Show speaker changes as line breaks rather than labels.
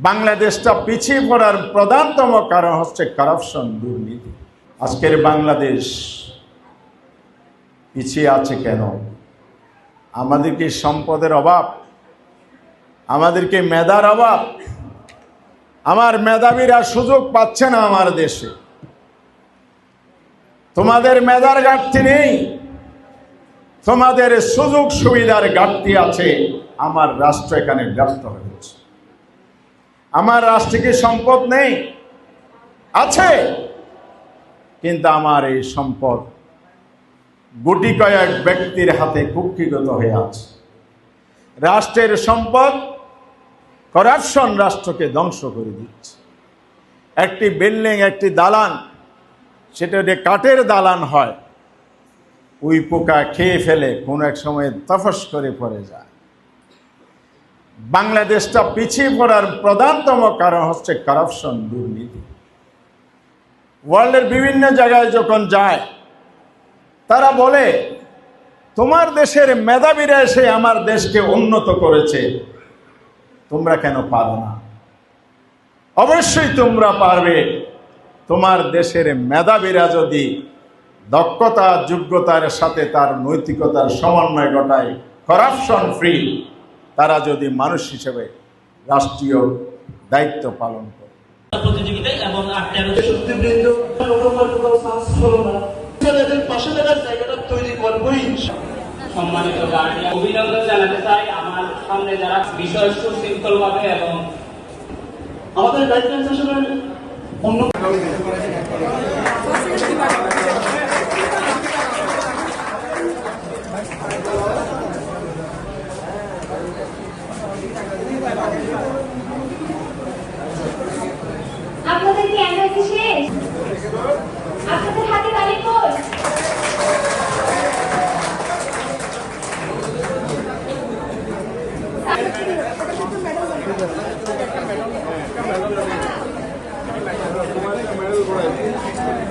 বাংলাদেশটা পিছিয়ে পড়ার প্রধানতম কারণ হচ্ছে কারাপশন দুর্নীতি। আজকের বাংলাদেশ পিছিয়ে আছে কেন? আমাদের কি সম্পদের অভাব? আমাদেরকে মেধার অভাব? আমার মেধাবীরা সুযোগ পাচ্ছে না আমার দেশে। তোমাদের মেধার ঘাটতি নেই। তোমাদের সুযোগ সুবিধার ঘাটতি আছে। আমার রাষ্ট্র এখানে ব্যর্থ হয়েছে আমার রাষ্ট্রে কি সম্পদ নেই? আছে। কিন্তু আমার এই সম্পদ গুটি কয়েক ব্যক্তির হাতে কুক্ষিগত হয়ে আছে। রাষ্ট্রের সম্পদ করাপশন রাষ্ট্রকে ধ্বংস করে দিচ্ছে। একটি বিল্ডিং, একটি দালান, সেটা যে কাঠের দালান হয় উই পোকা খেয়ে ফেলে কোনো এক সময় তফস করে পড়ে যায়। বাংলাদেশটা পিছিয়ে পড়ার প্রধানতম কারণ হচ্ছে কারাপশন দুর্নীতি। ওয়ার্ল্ডের বিভিন্ন জায়গায় যখন যায়, তারা বলে, তোমার দেশের মেধাবীরা এসে আমার দেশকে উন্নত করেছে। তোমরা কেন পারো না? অবশ্যই তোমরা পারবে। তোমার দেশের মেধাবীরা যদি দক্ষতা, যোগ্যতার সাথে তার নৈতিকতার সমন্বয় ঘটায় করাপশন ফ্রি তারা যদি মানুষ হিসেবে রাষ্ট্রীয় দায়িত্ব পালন করে।
প্রতিযোগিতায় এবং
পাশে থাকার জায়গাটা তৈরি করবোই।
সম্মানিত গার্ডিয়ান অভিনন্দন জানাতে চাই আমার সামনে যারা বিষয় সুশৃঙ্খল ভাবে এবং
আমাদের অন্য
Aku pun hati tadi pun. Thank you.